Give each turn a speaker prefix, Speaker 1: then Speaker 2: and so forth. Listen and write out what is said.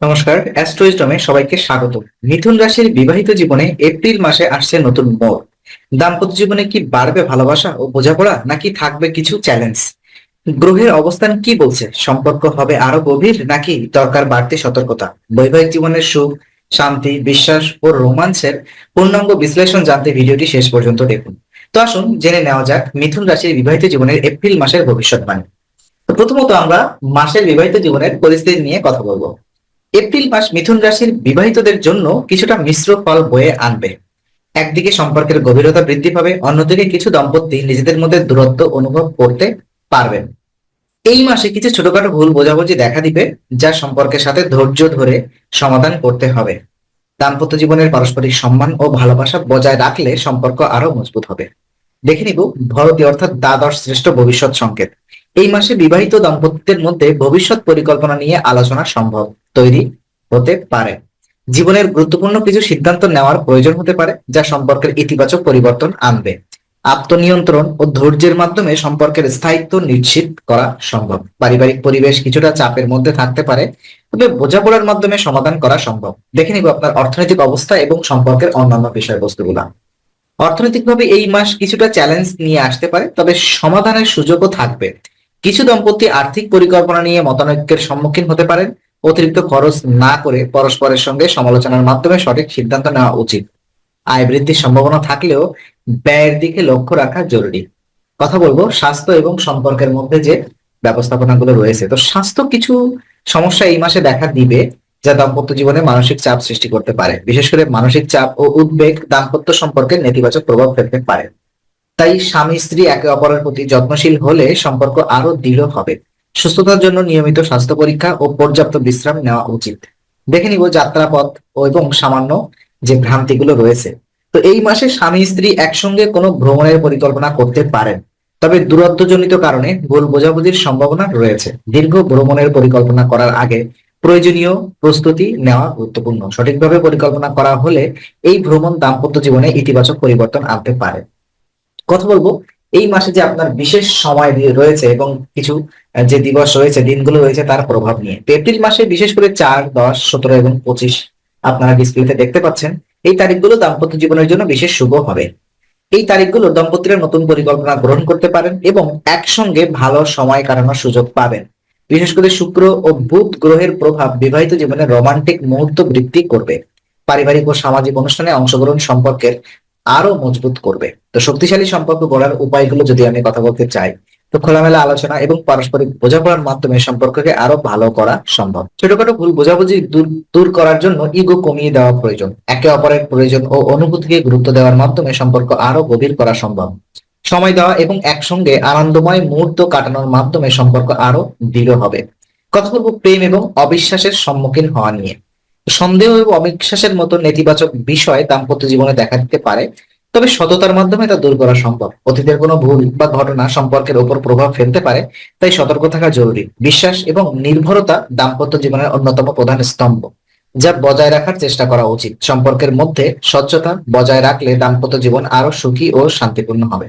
Speaker 1: নমস্কার অ্যাস্ট্রোইজমে সবাইকে স্বাগত। মিথুন রাশির বিবাহিত জীবনে এপ্রিল মাসে আসছে নতুন মোড়। দাম্পত্য জীবনে কি বাড়বে ভালোবাসা ও বোঝাপড়া, নাকি থাকবে কিছু চ্যালেঞ্জ গ্রহের অবস্থান কি বলছে? সম্পর্ক হবে আরও গভীর, নাকি দরকার বাড়তি সতর্কতা? বৈবাহিক জীবনের সুখ, শান্তি, বিশ্বাস ও রোমাঞ্চের পূর্ণাঙ্গ বিশ্লেষণ জানতে ভিডিওটি শেষ পর্যন্ত দেখুন। তো আসুন জেনে নেওয়া যাক মিথুন রাশির বিবাহিত জীবনের এপ্রিল মাসের ভবিষ্যৎবাণী। প্রথমত আমরা মাসের বিবাহিত জীবনের পরিস্থিতি নিয়ে কথা বলব। এপ্রিল মাস মিথুন রাশির বিবাহিতদের জন্য কিছুটা মিশ্র ফল বয়ে আনবে। একদিকে সম্পর্কের গভীরতা বৃদ্ধি পাবে, অন্যদিকে কিছু দম্পতি নিজেদের মধ্যে দূরত্ব অনুভব করতে পারবেন। এই মাসে কিছু ছোটখাটো ভুল বোঝাবুঝি দেখা দিবে, যা সম্পর্কের সাথে ধৈর্য ধরে সমাধান করতে হবে। দাম্পত্য জীবনের পারস্পরিক সম্মান ও ভালোবাসা বজায় রাখলে সম্পর্ক আরও মজবুত হবে। দেখে নিব ভরতী অর্থাৎ দ্বাদশ শ্রেষ্ঠ ভবিষ্যৎ সংকেত। এই মাসে বিবাহিত দম্পতিদের মধ্যে ভবিষ্যৎ পরিকল্পনা নিয়ে আলোচনা সম্ভব। তৈরি হতে পারে। জীবনের গুরুত্বপূর্ণ কিছু সিদ্ধান্ত নেওয়ার প্রয়োজন হতে পারে, যা সম্পর্কের ইতিবাচক পরিবর্তন আনবে। আত্মনিয়ন্ত্রণ ও ধৈর্যের মাধ্যমে সম্পর্কের স্থায়িত্ব নিশ্চিত করা সম্ভব। পারিবারিক পরিবেশ কিছুটা চাপের মধ্যে থাকতে পারে, তবে বোঝাপড়ার মাধ্যমে সমাধান করা সম্ভব। দেখে নিব আপনার অর্থনৈতিক অবস্থা এবং সম্পর্কের অন্যান্য বিষয়বস্তুগুলা। অর্থনৈতিকভাবে এই মাস কিছুটা চ্যালেঞ্জ নিয়ে আসতে পারে, তবে সমাধানের সুযোগও থাকবে। কিছু দম্পতি আর্থিক পরিকল্পনা নিয়ে মতানৈক্যের সম্মুখীন হতে পারেন অতিরিক্ত খরচ না করে পরস্পরের সঙ্গে সমালোচনার মাধ্যমে সঠিক সিদ্ধান্ত নেওয়া উচিত। আয় বৃদ্ধির সম্ভাবনা থাকলেও ব্যয়ের দিকে লক্ষ্য রাখা জরুরি। কথা বলব স্বাস্থ্য এবং সম্পর্কের মধ্যে যে ব্যবস্থাপনাগুলো রয়েছে। তো স্বাস্থ্য কিছু সমস্যা এই মাসে দেখা দিবে, যা দাম্পত্য জীবনে মানসিক চাপ সৃষ্টি করতে পারে। বিশেষ করে মানসিক চাপ ও উদ্বেগ দাম্পত্য সম্পর্কে নেতিবাচক প্রভাব ফেলতে পারে। তাই স্বামী স্ত্রী একে অপরের প্রতি যত্নশীল হলে সম্পর্ক আরও দৃঢ় হবে। সুস্থতার জন্য নিয়মিত স্বাস্থ্য পরীক্ষা ও পর্যাপ্ত বিশ্রাম নেওয়া উচিত। দেখে নিব যাত্রাপথ এবং সামান্য যে ভ্রান্তিগুলো রয়েছে। তো এই মাসে স্বামী স্ত্রী একসঙ্গে কোনো ভ্রমণের পরিকল্পনা করতে পারেন। তবে দূরত্বজনিত কারণে ভুল বোঝাবুঝির সম্ভাবনা রয়েছে। দীর্ঘ ভ্রমণের পরিকল্পনা করার আগে প্রয়োজনীয় প্রস্তুতি নেওয়া গুরুত্বপূর্ণ। সঠিকভাবে পরিকল্পনা করা হলে এই ভ্রমণ দাম্পত্য জীবনে ইতিবাচক পরিবর্তন আনতে পারে। কথা বলব এই মাসে যে আপনার বিশেষ সময় দিয়ে রয়েছে এবং কিছু যে দিবস রয়েছে, দিনগুলো রয়েছে তার প্রভাব নিয়ে। তো এপ্রিল মাসে বিশেষ করে চার, দশ, সতেরো এবং পঁচিশ আপনারা ডিসপ্লেতে দেখতে পাচ্ছেন, এই তারিখগুলো দাম্পত্য জীবনের জন্য বিশেষ শুভ হবে। এই তারিখগুলো দম্পতিরা নতুন পরিকল্পনা গ্রহণ করতে পারেন এবং একসঙ্গে ভালো সময় কাটানোর সুযোগ পাবেন। বিশেষ করে শুক্র ও বুধ গ্রহের প্রভাব বিবাহিত জীবনে রোমান্টিক মুহূর্ত বৃদ্ধি করবে। পারিবারিক ও সামাজিক অনুষ্ঠানে অংশগ্রহণ সম্পর্কের আরও মজবুত করবে। তো শক্তিশালী সম্পর্ক গড়ার উপায়গুলো যদি আমি কথা বলতে চাই, তো খোলামেলা আলোচনা এবং পারস্পরিক বোঝাপড়ার মাধ্যমে সম্পর্ককে আরও ভালো করা সম্ভব। ছোটখাটো ভুল বোঝাবুঝি দূর করার জন্য ইগো কমিয়ে দেওয়া প্রয়োজন। একে অপরের প্রয়োজন ও অনুভূতিকে গুরুত্ব দেওয়ার মাধ্যমে সম্পর্ক আরও গভীর করা সম্ভব। সময় দেওয়া এবং একসঙ্গে আনন্দময় মুহূর্ত কাটানোর মাধ্যমে সম্পর্ক আরও দৃঢ় হবে। কথা বলব প্রেম এবং অবিশ্বাসের সম্মুখীন হওয়া নিয়ে। সন্দেহ এবং অবিশ্বাসের মতো নেতিবাচক বিষয় দাম্পত্য জীবনে দেখা দিতে পারে, তবে সততার মাধ্যমে তা দূর করা সম্ভব। অতীতের কোনো ভুল বা ঘটনা সম্পর্কের উপর প্রভাব ফেলতে পারে, তাই সতর্ক থাকা জরুরি। বিশ্বাস এবং নির্ভরতা দাম্পত্য জীবনের অন্যতম প্রধান স্তম্ভ, যা বজায় রাখার চেষ্টা করা উচিত। সম্পর্কের মধ্যে স্বচ্ছতা বজায় রাখলে দাম্পত্য জীবন আরও সুখী ও শান্তিপূর্ণ হবে।